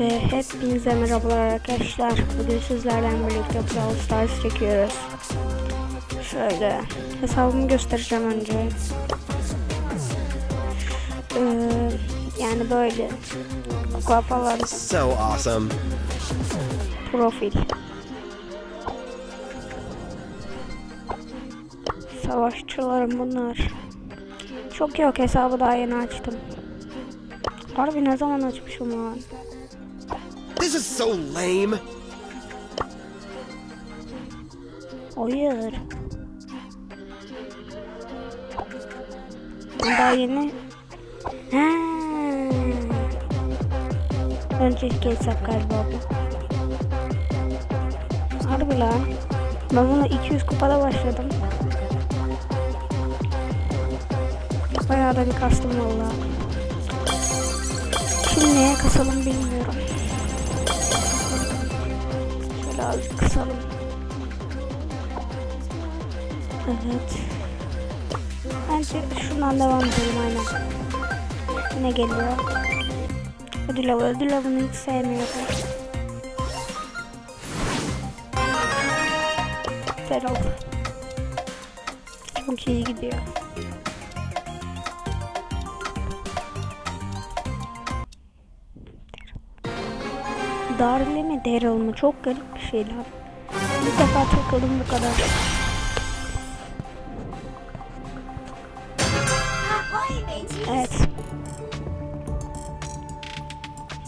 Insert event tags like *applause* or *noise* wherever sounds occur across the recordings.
Ve hepinize merhabalar arkadaşlar. Bugün sizlerden birlikte Brawl Stars çekiyoruz. Şöyle hesabımı göstereceğim önce. Ee, yani böyle kafalar So awesome. profil. Savaşçılarım bunlar. Çok yok hesabı daha yeni açtım. Harbi ne zaman açmışım lan? This is so lame. Hayır. Daha yeni. Ha. Önceki hesap galiba bu. Harbi lan. Ben bunu 200 kupada başladım. Bayağı da bir kastım valla. Şimdi neye kasalım bilmiyorum. Azıcık kısalım. Evet. Bence şundan devam edelim aynen. Ne geliyor? Ödül avı. Ödül avını hiç sevmiyorum. Ferol. Çok iyi gidiyor. Darli mi Daryl mı? Çok garip şeyler. Bir defa takıldım bu kadar. Evet.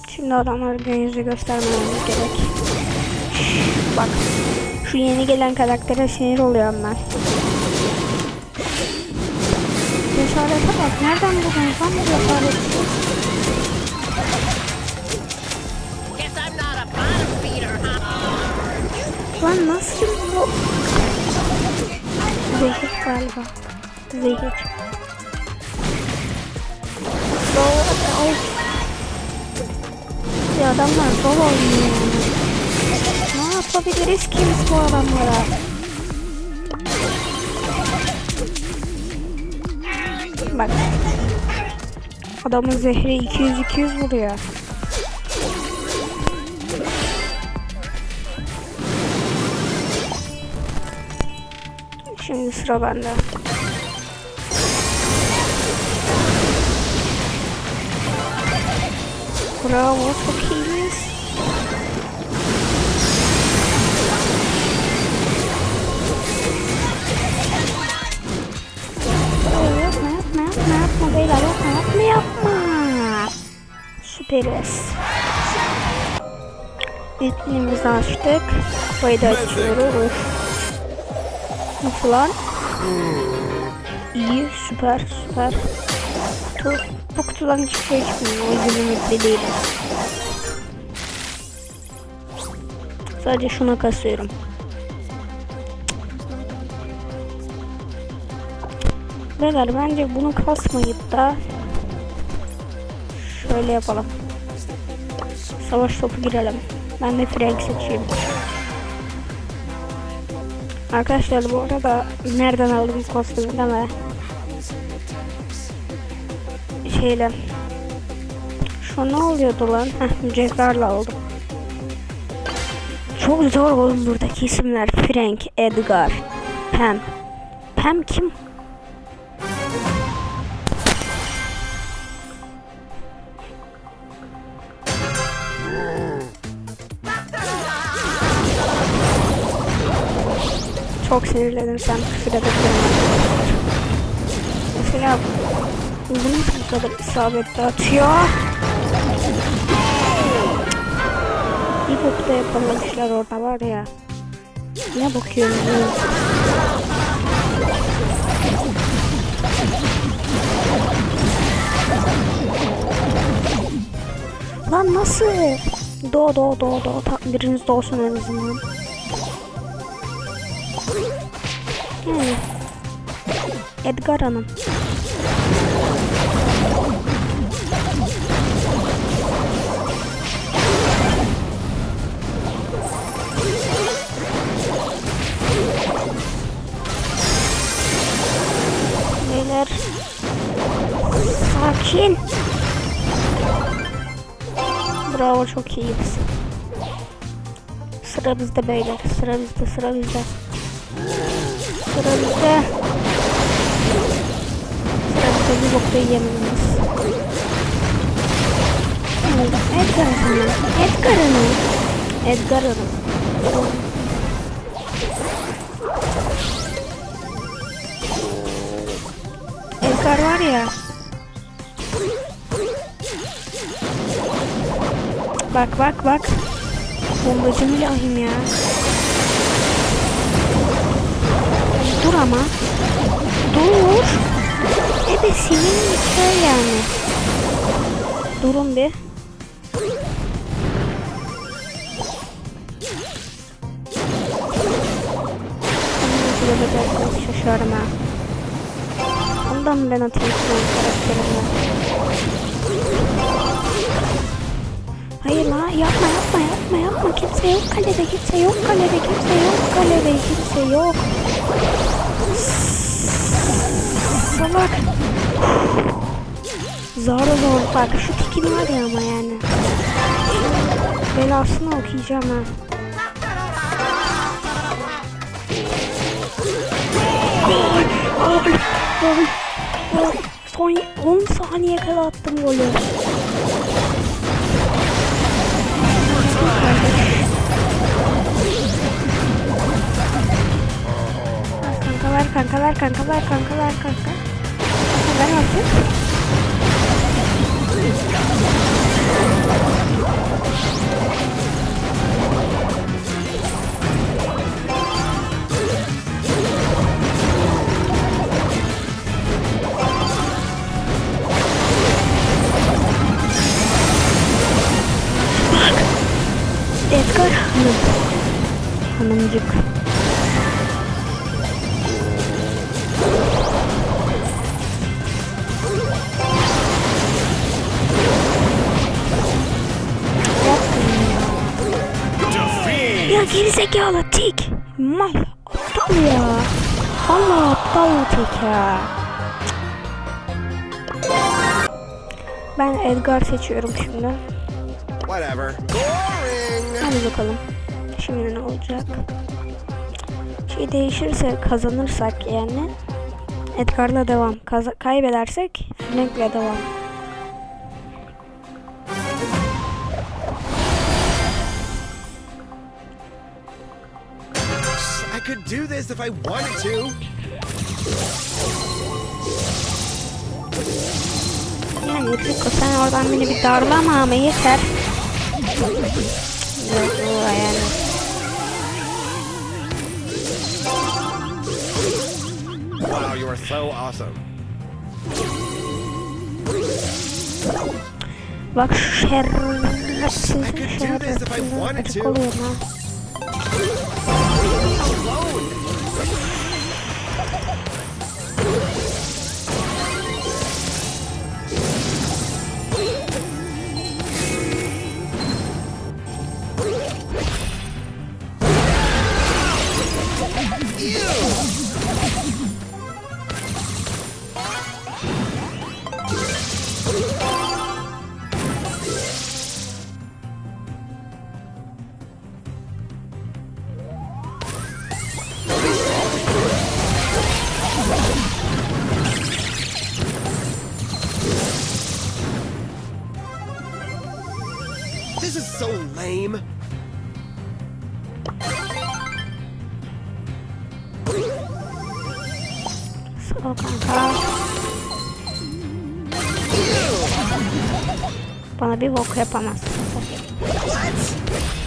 Şimdi adamlara gün yüzü göstermemiz gerek. Bak. Şu yeni gelen karaktere sinir oluyorum ben. Cesarete bak. Nereden buldun sen bu cesareti? Lan nasıl bu? Zehir galiba. Zehir. Doğru. Ya adamlar zor oynuyor. Ne yapabiliriz ki biz bu adamlara? Bak. Adamın zehri 200-200 vuruyor. Şimdi sıra bende. Bravo çok iyiyiz. Yapma yapma yapma yapma beyler yapma yapma yapma. Süperiz. Etkinliğimizi açtık. Burayı da açıyoruz. Nasıl lan? İyi, süper, süper. Kutu. Bu kutudan hiçbir şey çıkmıyor. O yüzden ümitli değilim. Sadece şuna kasıyorum. Beyler bence bunu kasmayıp da şöyle yapalım. Savaş topu girelim. Ben de Frank seçeyim. Arkadaşlar bu arada nereden aldım kostümü deme. Şeyle. Şu ne oluyordu lan? Heh mücevherle aldım. Çok zor oğlum buradaki isimler. Frank, Edgar, Pam. Pam kim? Çok sinirlendim sen küfür edebilirim. Mesela bunu bu kadar isabetli atıyor. Bir bok da yapamamışlar orada var ya. Ne bakıyorum ya? Lan nasıl? Do do do do. Biriniz doğsun en azından. Hmm. Edgar Hanım. Beyler. Sakin. Bravo çok iyiyiz. Sıra bizde beyler. Sıra bizde sıra bizde. Sıra bizde. Sıra bizde bir bokta yiyememiz. Edgar Hanım. Edgar Hanım. Edgar Hanım. Edgar var ya. Bak bak bak. Bombacı mülahim ya. Dur ama. Dur. Ebe senin şey yani. Durun bir. Yapacaksınız şaşarım ha. Ondan ben atayım karakterimi? Hayır la yapma yapma yapma yapma kimse yok kalede kimse yok kalede kimse yok kalede kimse yok. Salak. Zor zor bak şu tikin var ya ama yani. Belasını okuyacağım ha. Gol, gol, gol, gol. Son 10 saniye kala attım golü. Kankalar, kankalar, kankalar, kankalar, kanka. Kankalar artık. Hanım. Hanımcık. Ya gerizekalı tik. Mal aptal ya. Allah aptal tik ya. Ben Edgar seçiyorum şimdi. Whatever. Hadi bakalım. Şimdi ne olacak? Şey değişirse kazanırsak yani Edgar'la devam. Kaza- kaybedersek Frank'le devam. Do this if I wanted to. Yani Rico sen oradan beni bir darlama ama yeter. Yok bu yani. Wow, you are so awesome. Bak şu I could do this if I wanted to. Sağ ol kanka. Bana bir bok yapamazsın.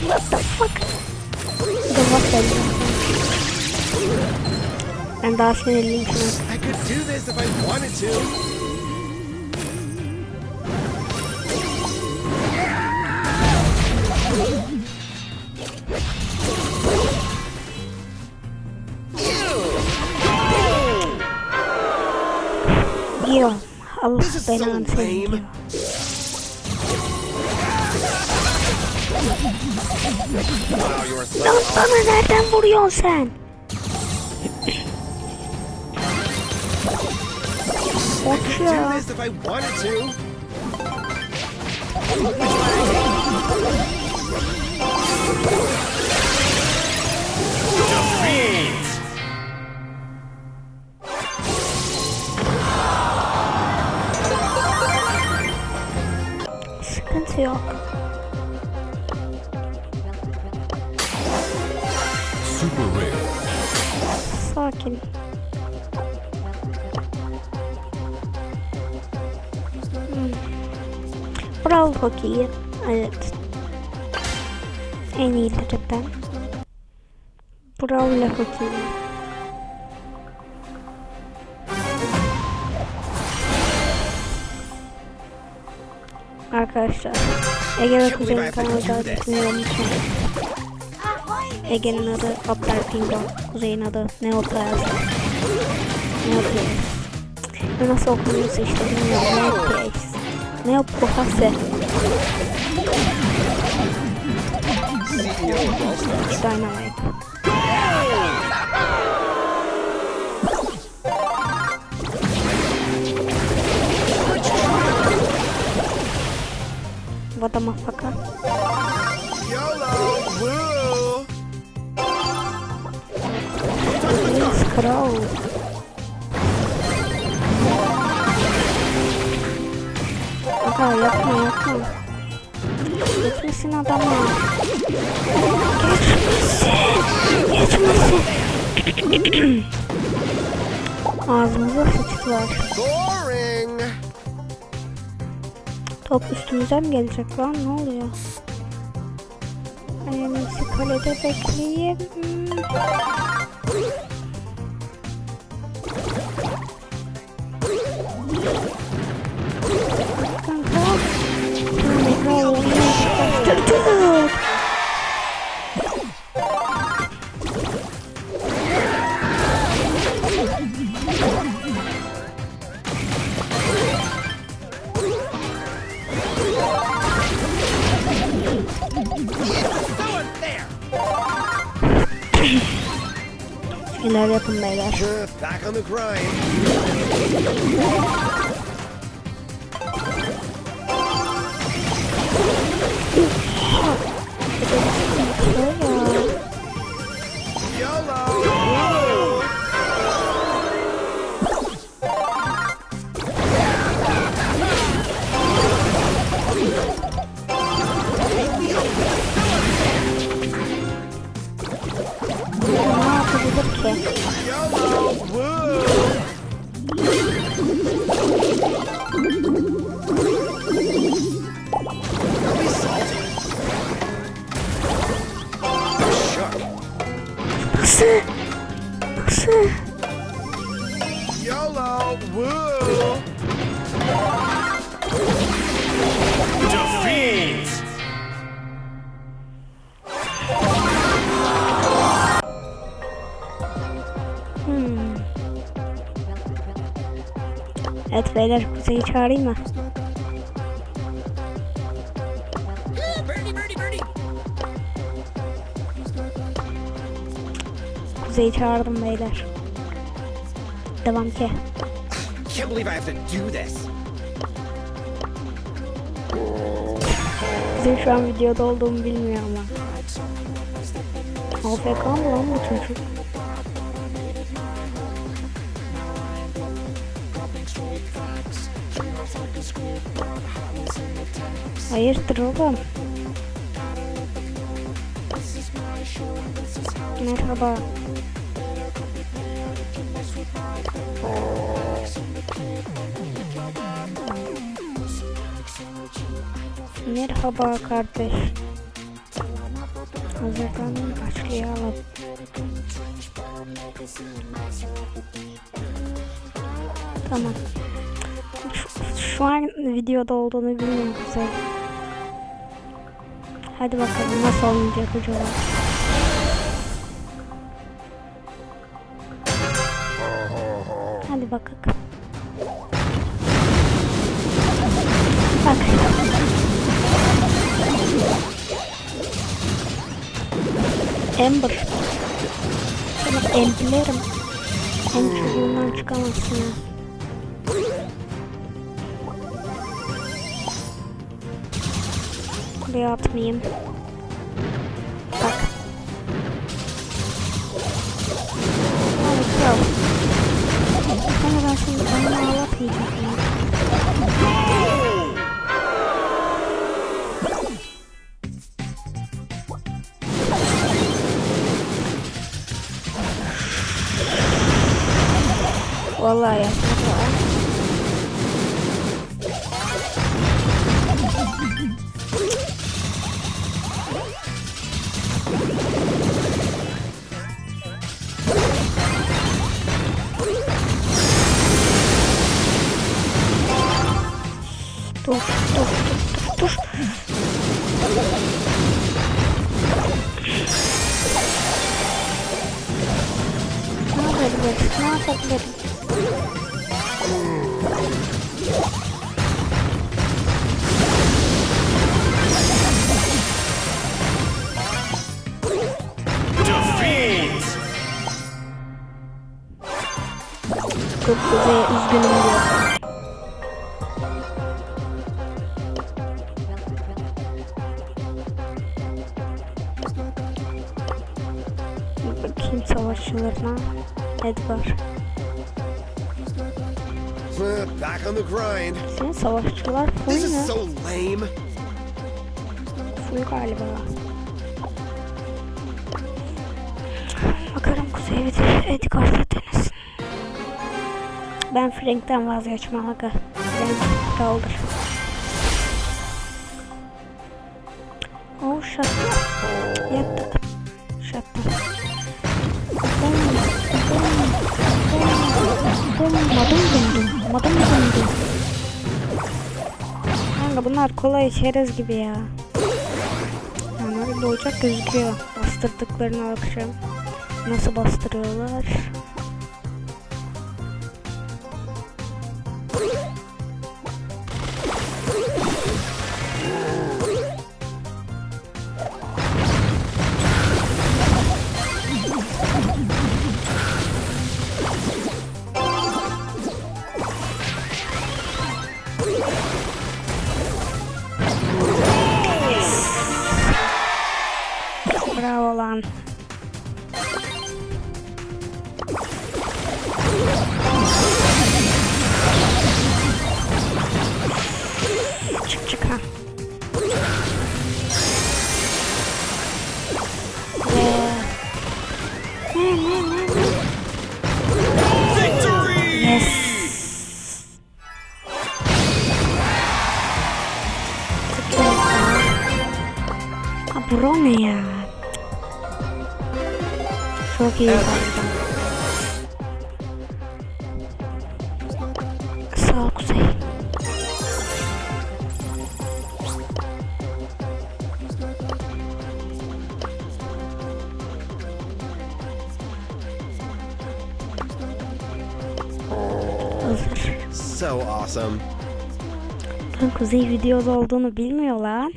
What the fuck? The what dedi. Ben daha sinirliyim şu Allah This is so belanı seni lame. Gio. Wow, you are so Lan bana nereden vuruyorsun sen? Bak do ya. Brawl hokeyi. Evet. En iyilerinden. Brawl hokeyi. Arkadaşlar Ege ve Kuzey'in kanalı davetini unutmayın. Ege'nin adı Aptal Pingo, Kuzey'in adı Neoplaza. Neoplace. Ve nasıl okunuyorsa işte bilmiyorum. Of All Stars. Dynamite. Вот дома пока. Скраул. Aga yapma yapma. Geçmesin adama. Geçmesin. Geçmesin. Ağzımıza sıçtılar. Top üstümüze mi gelecek lan? Ne oluyor? En iyisi kalede bekleyeyim. Nossa! Nossa! YOLO! Woo! Beyler kuzeyi çağırayım mı? Kuzeyi çağırdım beyler. Devam ki. Can't believe I have to do this. Kuzey şu an videoda olduğumu bilmiyor ama. AFK mı lan bu çocuk? Hayırdır oğlum? Merhaba. Merhaba kardeş. Hazırlanın başlayalım. Tamam. Şu, şu an videoda olduğunu bilmiyorum Kuzey. Hadi bakalım nasıl olmayacak acaba. Hadi bakalım. Bak. Amber. Sana emblerim. Hem çubuğundan çıkamazsın ya. kuleye atmayayım. Bak. Hadi kral. Sonra ben senin kanını ağlatmayacağım. Vallahi yapmadım. Dur, dur, Senin savaşçılar full This is mü? so lame. Full galiba. Bakarım Kuzey bir Edgar'da denesin. Ben Frank'ten vazgeçmem aga. Frank kaldır. Oh shut up. Yattı. Shut up. Madım döndüm. Madım döndüm. Kanka bunlar kolay çerez gibi ya. Yani öyle olacak gözüküyor. Bastırdıklarını akşam. Nasıl bastırıyorlar? Bravo İyi kaldı. Sağ ol Kuzey. Hazır. So awesome. Ben Kuzey videoda olduğunu bilmiyor lan.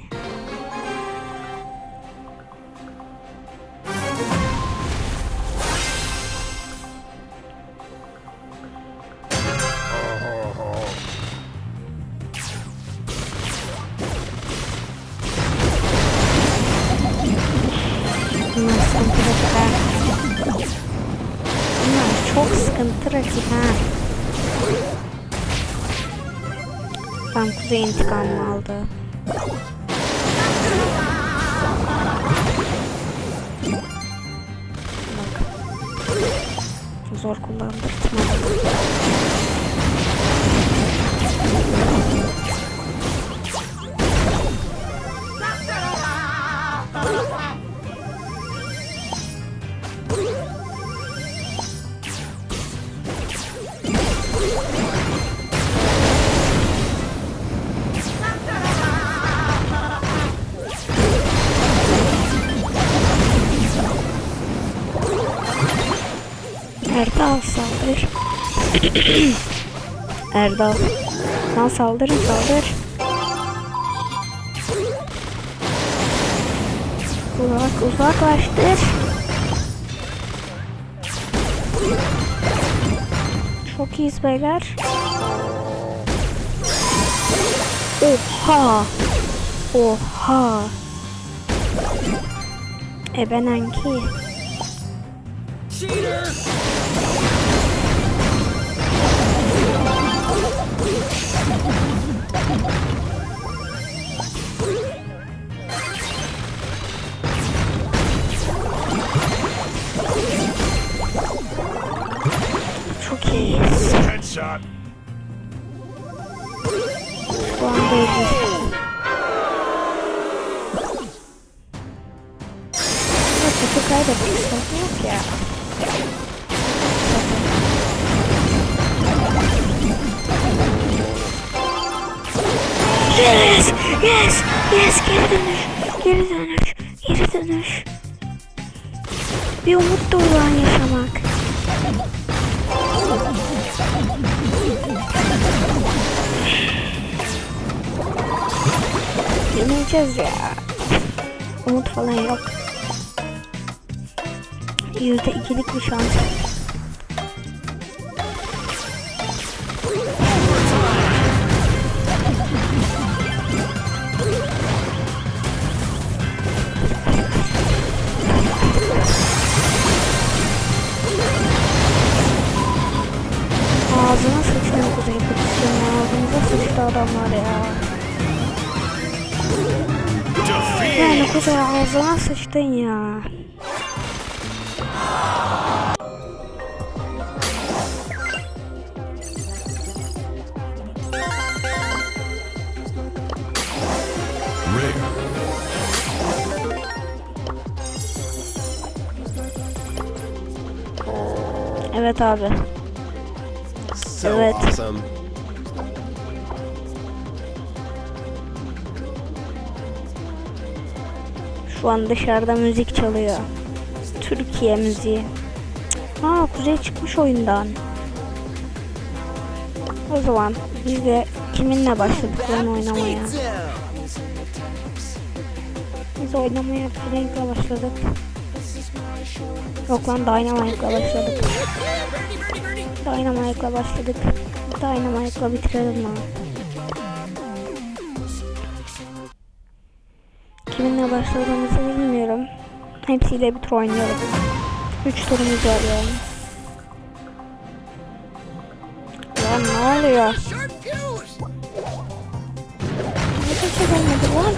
*clears throat* Erdal. Lan saldırın saldır. Uzak uzaklaştır. Çok iyiyiz beyler. Oha. Oha. Ebenenki. Cheater! Ama kötü kaybettik. Sıkıntı yok ya. Yes! Yes! Yes! Geri dönüş! Geri dönüş! Geri dönüş! Bir umut dolu an yaşamak. Yenileceğiz ya. Umut falan yok. Yüzde ikilik bir şans. Ağzına sıçtı kuzey pozisyon. Ağzımıza sıçtı adamlar ya. Defeat. Yani kuzey ağzına sıçtın ya. Rare. Evet abi. So Evet. awesome. Şu an dışarıda müzik çalıyor. Türkiye müziği. Aa Kuzey çıkmış oyundan. O zaman biz de kiminle başladık oyun oynamaya? Biz oynamaya Frank'la başladık. Yok lan Dynamite'la başladık. Dynamite'la başladık. Dynamite'la bitirelim lan. Kiminle başladığımızı bilmiyorum. Hepsiyle bir tur oynayalım. 3 turumuz var yani. Lan ne oluyor? Ne kaçak olmadı lan?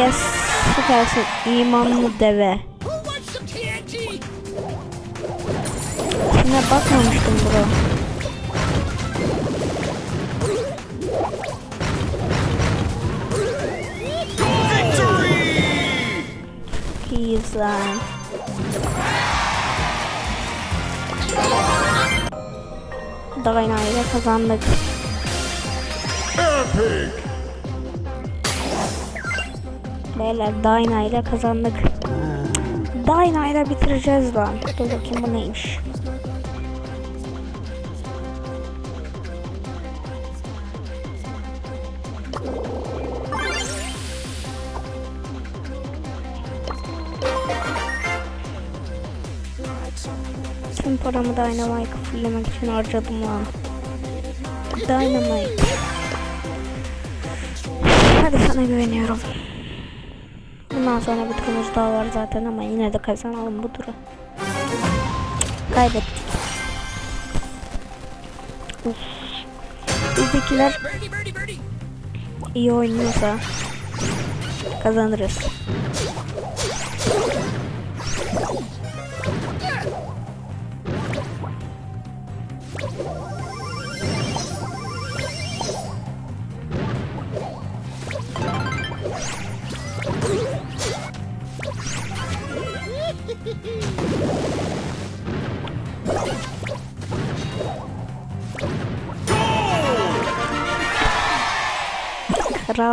Yes. Süpersin. İmanlı deve. Şimdi bakmamıştım bro. Dayna ile kazandık. Epic. Beyler Dayna ile kazandık. Dayna ile bitireceğiz lan. Dur bakayım bu neymiş. Tüm paramı Dynamite'ı fulllemek için harcadım lan. Dynamite. Hadi sana güveniyorum. Bundan sonra bir turumuz daha var zaten ama yine de kazanalım bu turu. Kaybettik. Uf. Bizdekiler iyi oynuyorsa kazanırız.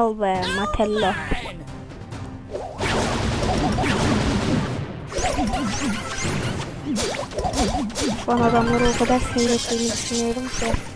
Kral be Matello. Şu an adamları o kadar seyrettiğini düşünüyorum ki.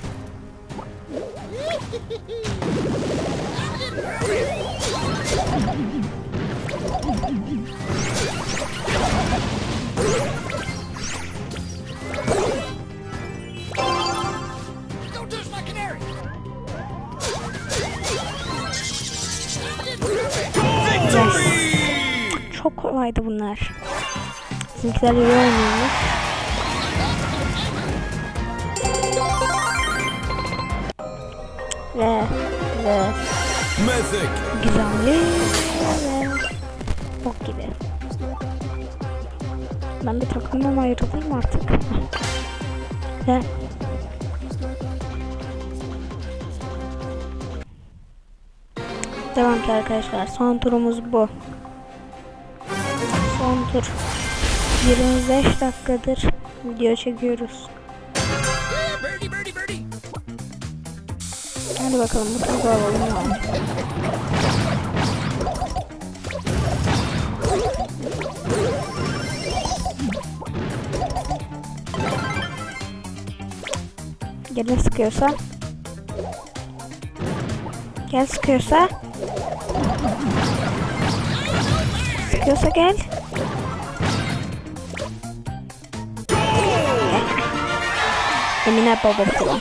Turnuvaydı bunlar. Bizimkiler iyi oynuyormuş. Ve ve gizemli ve bok gibi. Ben bir takımdan ayrılayım artık. *laughs* Ve Devam ki arkadaşlar. Son turumuz bu. Son tur. 25 dakikadır video çekiyoruz. Hadi bakalım bu turda alalım. Gene sıkıyorsa. Gel sıkıyorsa. Sıkıyorsa gel. Emine babasına.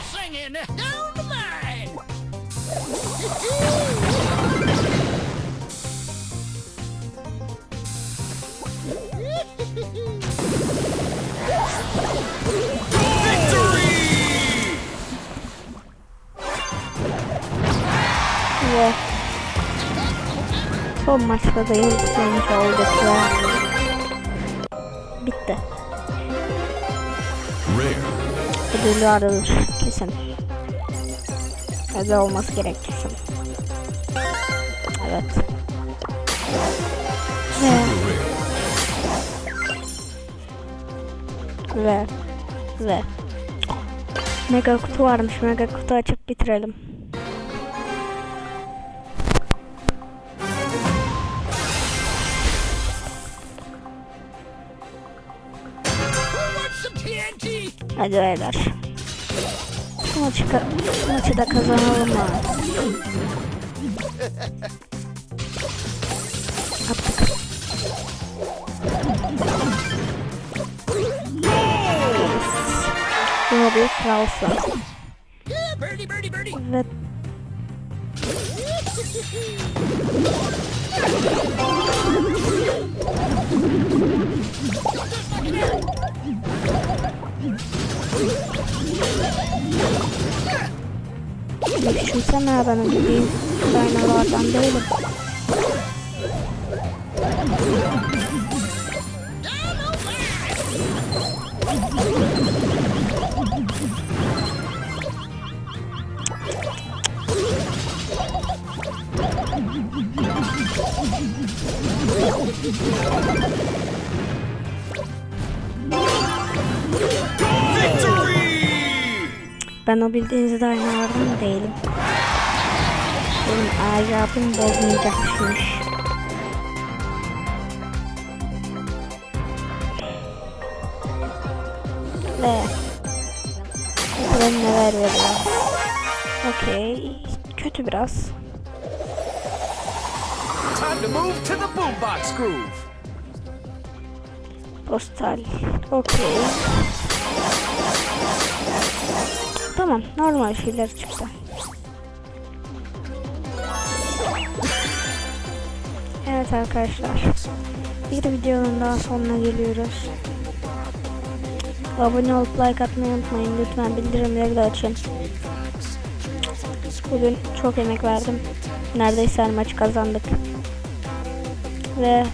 Ve son maçta da all the time. Ödülü aranır kesin. Ödül olması gerek kesin. Evet. Ve ve ve Mega kutu varmış. Mega kutu açıp bitirelim. Hadi beyler. Bu maçı, ka- bu maçı da kazanalım mı? Attık. Yes. Robbie kralsın. Yeah, birdie, birdie, birdie. Ve Düşünsene ha ben öyle büyük daynalardan değilim. Ben o bildiğiniz daynalardan değilim. Benim acabım bozmayacakmış. Ve Bakalım neler veriyor. Okey. Kötü biraz. Time to move to the boombox groove. Postal. Okey. Tamam. Normal şeyler çıktı. Evet arkadaşlar. Bir videonun daha sonuna geliyoruz. Abone olup like atmayı unutmayın. Lütfen bildirimleri de açın. Bugün çok emek verdim. Neredeyse her maçı kazandık. Ve